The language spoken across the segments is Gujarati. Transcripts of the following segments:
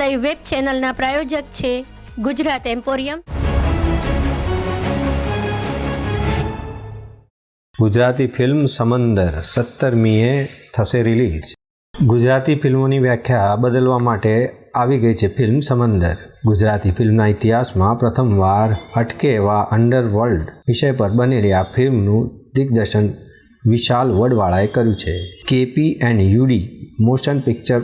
લાઈવ વેબ ચેનલના પ્રાયોજક છે ગુજરાત એમ્પોરિયમ ગુજરાતી ફિલ્મ સમંદર સત્તરમીએ થશે રિલીઝ. ગુજરાતી ફિલ્મોની વ્યાખ્યા બદલવા માટે આવી ગઈ છે ફિલ્મ સમંદર. ગુજરાતી ફિલ્મના ઇતિહાસમાં પ્રથમવાર હટકે એવા અંડરવર્લ્ડ વિષય પર બનેલી આ ફિલ્મનું દિગ્દર્શન વિશાલ વડવાળાએ કર્યું છે. KP and UD, motion picture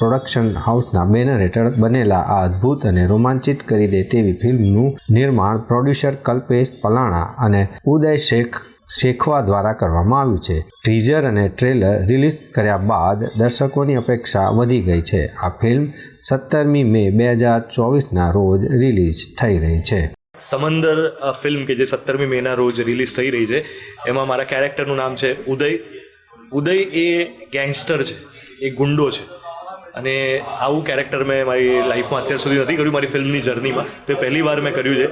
production હાઉસના બેનર હેઠળ બનેલા આ અદ્ભુત અને રોમાંચિત કરી દે તેવી ફિલ્મનું નિર્માણ પ્રોડ્યુસર કલ્પેશ પલાણા અને ઉદય શેખ શેખવા દ્વારા કરવામાં આવ્યું છે. ટીઝર અને ટ્રેલર રિલીઝ કર્યા બાદ દર્શકોની અપેક્ષા વધી ગઈ છે. આ ફિલ્મ સત્તરમી મે બે હજાર ચોવીસના રોજ રિલીઝ થઈ રહી છે. સમંદર ફિલ્મ કે જે સત્તરમી મેના રોજ રિલીઝ થઈ રહી છે, એમાં મારા કેરેક્ટરનું નામ છે ઉદય. ઉદય એ ગેંગસ્ટર છે, એ ગુંડો છે. અને આવું કેરેક્ટર મેં મારી લાઈફમાં અત્યાર સુધી નથી કર્યું, મારી ફિલ્મની જર્નીમાં તો પહેલી વાર મેં કર્યું છે.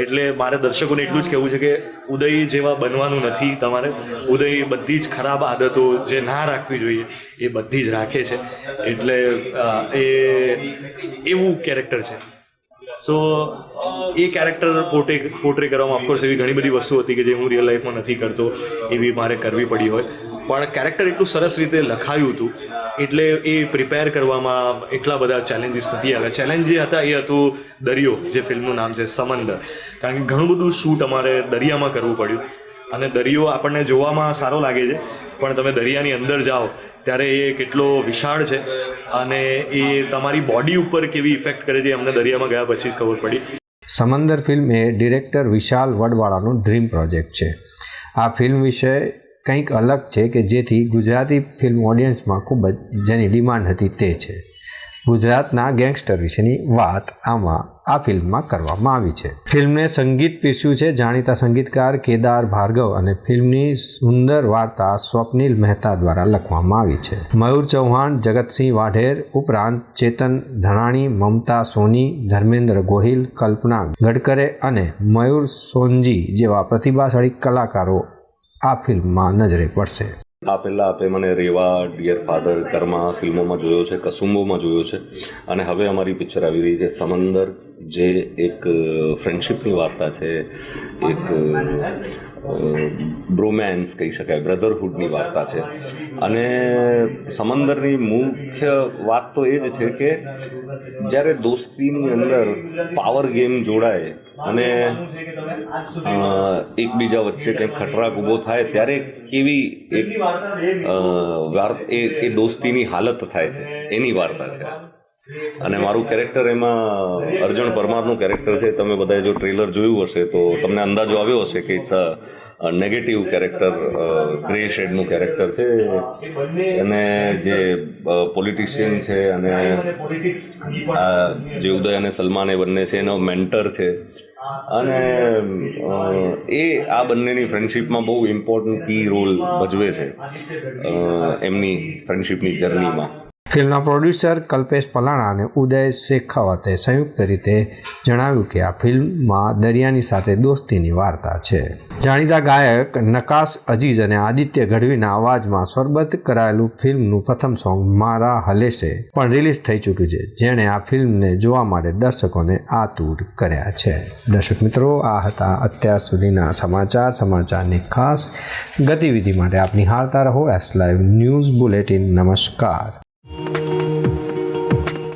એટલે મારે દર્શકોને એટલું જ કહેવું છે કે ઉદય જેવા બનવાનું નથી તમારે. ઉદય બધી જ ખરાબ આદતો જે ના રાખવી જોઈએ, એ બધી જ રાખે છે. એટલે એ, એવું કેરેક્ટર છે. સો એ કેરેક્ટર પોર્ટે પોર્ટ્રે કરવામાં ઓફકોર્સ એવી ઘણી બધી વસ્તુ હતી કે જે હું રિયલ લાઈફમાં નથી કરતો, એવી મારે કરવી પડી હોય. પણ કેરેક્ટર એટલું સરસ રીતે લખાયું હતું, એટલે એ પ્રિપેર કરવામાં એટલા બધા ચેલેન્જીસ નથી આવ્યા. ચેલેન્જ જે હતા એ હતું દરિયો, જે ફિલ્મનું નામ છે સમંદર. કારણ કે ઘણું બધું શૂટ અમારે દરિયામાં કરવું પડ્યું. અને દરિયો આપણને જોવામાં સારો લાગે છે, પણ તમે દરિયાની અંદર જાઓ, ત્યારે એ કેટલો વિશાળ છે. અને એ તમારી બોડી ઉપર કેવી ઇફેક્ટ કરે છે અમને દરિયામાં ગયા પછી જ ખબર પડી. સમંદર ફિલ્મ એ ડિરેક્ટર વિશાલ વડવાળાનો ડ્રીમ પ્રોજેક્ટ છે. આ ફિલ્મ વિશે કંઈક અલગ છે કે જેથી ગુજરાતી ફિલ્મ ઓડિયન્સમાં ખૂબ જ જેની ડિમાન્ડ હતી તે છે. ગુજરાતના ગેંગસ્ટર વિશેની વાત આમાં આ ફિલ્મમાં કરવામાં આવી છે. ફિલ્મને સંગીત પીસ્યું છે જાણીતા સંગીતકાર કેદાર ભાર્ગવ અને ફિલ્મની સુંદર વાર્તા સ્વપ્નિલ મહેતા દ્વારા લખવામાં આવી છે. મયુર ચૌહાણ, જગતસિંહ વાઢેર ઉપરાંત ચેતન ધણાણી, મમતા સોની, ધર્મેન્દ્ર ગોહિલ, કલ્પના ગડકરે અને મયુર સોનજી જેવા પ્રતિભાશાળી કલાકારો આ ફિલ્મમાં નજરે પડશે. આ પહેલાં આપે મને રેવા, ડિયર ફાધર કર્મા ફિલ્મોમાં જોયો છે, કસુંબોમાં જોયો છે અને હવે અમારી પિક્ચર આવી રહી છે સમંદર જે એક ફ્રેન્ડશિપની વાર્તા છે, એક બ્રોમેન્સ કહી શકાય બ્રધરહુડની વાર્તા છે અને સમંદરની મુખ્ય વાત તો એ જ છે કે જ્યારે દોસ્તીની અંદર પાવર ગેમ જોડાય અને એકબીજા વચ્ચે કંઈક ખટરાક ઊભો થાય, ત્યારે કેવી એક એ દોસ્તીની હાલત થાય છે એની વાર્તા છે. અને મારું કેરેક્ટર એમાં અર્જુન પરમારનું કેરેક્ટર છે. તમે બધાએ જો ટ્રેલર જોયું હશે તો તમને અંદાજો આવ્યો હશે કે it's a negative character grey શેડનું character છે. અને જે પોલિટિશિયન છે અને આ જે ઉદય અને સલમાન એ બંને છે, એનો મેન્ટર છે. અને એ આ બંનેની ફ્રેન્ડશિપમાં બહુ ઇમ્પોર્ટન્ટ કી રોલ ભજવે છે એમની ફ્રેન્ડશિપની જર્નીમાં ફિલ્મના પ્રોડ્યુસર કલ્પેશ પલાણા અને ઉદય શેખાવતે સંયુક્ત રીતે જણાવ્યું કે આ ફિલ્મમાં દરિયાની સાથે દોસ્તીની વાર્તા છે. જાણીતા ગાયક નકાશ અજીઝ અને આદિત્ય ગઢવીના અવાજમાં સ્વરબદ્ધ કરાયેલું ફિલ્મનું પ્રથમ સોંગ મારા હલેશે પણ રિલીઝ થઈ ચૂક્યું છે, જેણે આ ફિલ્મને જોવા માટે દર્શકોને આતુર કર્યા છે. દર્શક મિત્રો, આ હતા અત્યાર સુધીના સમાચાર, સમાચારની ખાસ ગતિવિધિ માટે આપ નિહાળતા રહો એસ લાઈવ ન્યૂઝ બુલેટિન. નમસ્કાર.